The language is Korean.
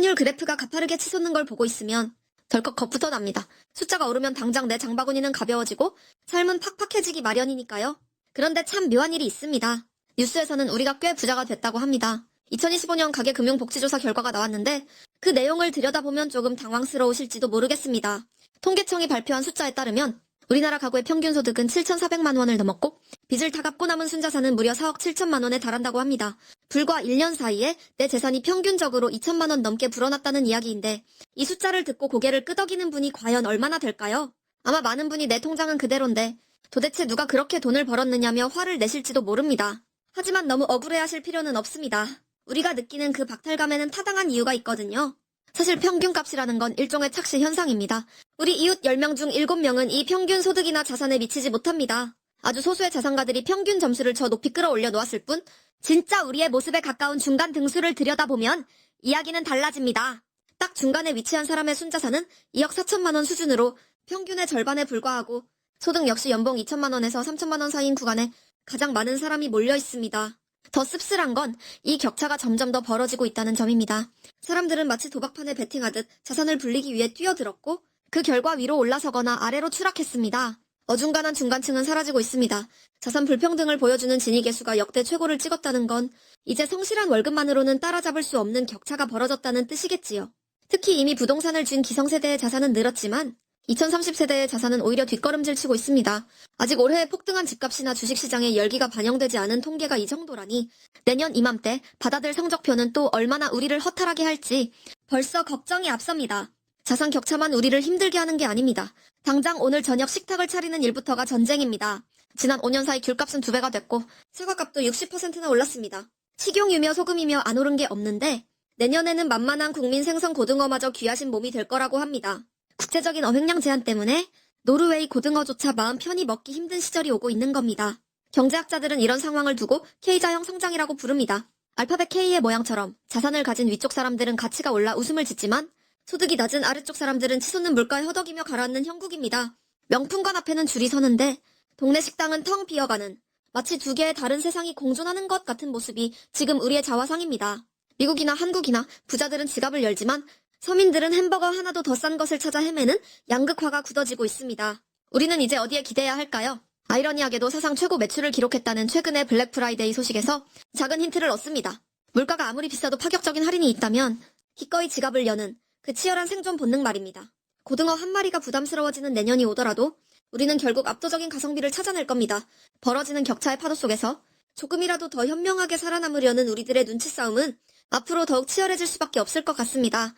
환율 그래프가 가파르게 치솟는 걸 보고 있으면 덜컥 겁부터 납니다. 숫자가 오르면 당장 내 장바구니는 가벼워지고 삶은 팍팍해지기 마련이니까요. 그런데 참 묘한 일이 있습니다. 뉴스에서는 우리가 꽤 부자가 됐다고 합니다. 2025년 가계금융복지조사 결과가 나왔는데 그 내용을 들여다보면 조금 당황스러우실지도 모르겠습니다. 통계청이 발표한 숫자에 따르면 우리나라 가구의 평균 소득은 7,400만 원을 넘었고 빚을 다 갚고 남은 순자산은 무려 4억 7천만 원에 달한다고 합니다. 불과 1년 사이에 내 재산이 평균적으로 2천만 원 넘게 불어났다는 이야기인데 이 숫자를 듣고 고개를 끄덕이는 분이 과연 얼마나 될까요? 아마 많은 분이 내 통장은 그대로인데 도대체 누가 그렇게 돈을 벌었느냐며 화를 내실지도 모릅니다. 하지만 너무 억울해하실 필요는 없습니다. 우리가 느끼는 그 박탈감에는 타당한 이유가 있거든요. 사실 평균값이라는 건 일종의 착시 현상입니다. 우리 이웃 10명 중 7명은 이 평균 소득이나 자산에 미치지 못합니다. 아주 소수의 자산가들이 평균 점수를 저 높이 끌어올려 놓았을 뿐 진짜 우리의 모습에 가까운 중간 등수를 들여다보면 이야기는 달라집니다. 딱 중간에 위치한 사람의 순자산은 2억 4천만 원 수준으로 평균의 절반에 불과하고 소득 역시 연봉 2천만 원에서 3천만 원 사이인 구간에 가장 많은 사람이 몰려 있습니다. 더 씁쓸한 건 이 격차가 점점 더 벌어지고 있다는 점입니다. 사람들은 마치 도박판에 베팅하듯 자산을 불리기 위해 뛰어들었고 그 결과 위로 올라서거나 아래로 추락했습니다. 어중간한 중간층은 사라지고 있습니다. 자산 불평등을 보여주는 진위 개수가 역대 최고를 찍었다는 건 이제 성실한 월급만으로는 따라잡을 수 없는 격차가 벌어졌다는 뜻이겠지요. 특히 이미 부동산을 쥔 기성세대의 자산은 늘었지만 2030세대의 자산은 오히려 뒷걸음질 치고 있습니다. 아직 올해의 폭등한 집값이나 주식시장에 열기가 반영되지 않은 통계가 이 정도라니 내년 이맘때 받아들 성적표는 또 얼마나 우리를 허탈하게 할지 벌써 걱정이 앞섭니다. 자산 격차만 우리를 힘들게 하는 게 아닙니다. 당장 오늘 저녁 식탁을 차리는 일부터가 전쟁입니다. 지난 5년 사이 귤값은 두 배가 됐고 사과값도 60%나 올랐습니다. 식용유며 소금이며 안 오른 게 없는데 내년에는 만만한 국민 생선 고등어마저 귀하신 몸이 될 거라고 합니다. 국제적인 어획량 제한 때문에 노르웨이 고등어조차 마음 편히 먹기 힘든 시절이 오고 있는 겁니다. 경제학자들은 이런 상황을 두고 K자형 성장이라고 부릅니다. 알파벳 K의 모양처럼 자산을 가진 위쪽 사람들은 가치가 올라 웃음을 짓지만 소득이 낮은 아래쪽 사람들은 치솟는 물가에 허덕이며 가라앉는 형국입니다. 명품관 앞에는 줄이 서는데 동네 식당은 텅 비어가는 마치 두 개의 다른 세상이 공존하는 것 같은 모습이 지금 우리의 자화상입니다. 미국이나 한국이나 부자들은 지갑을 열지만 서민들은 햄버거 하나도 더 싼 것을 찾아 헤매는 양극화가 굳어지고 있습니다. 우리는 이제 어디에 기대해야 할까요? 아이러니하게도 사상 최고 매출을 기록했다는 최근의 블랙 프라이데이 소식에서 작은 힌트를 얻습니다. 물가가 아무리 비싸도 파격적인 할인이 있다면 기꺼이 지갑을 여는 그 치열한 생존 본능 말입니다. 고등어 한 마리가 부담스러워지는 내년이 오더라도 우리는 결국 압도적인 가성비를 찾아낼 겁니다. 벌어지는 격차의 파도 속에서 조금이라도 더 현명하게 살아남으려는 우리들의 눈치 싸움은 앞으로 더욱 치열해질 수밖에 없을 것 같습니다.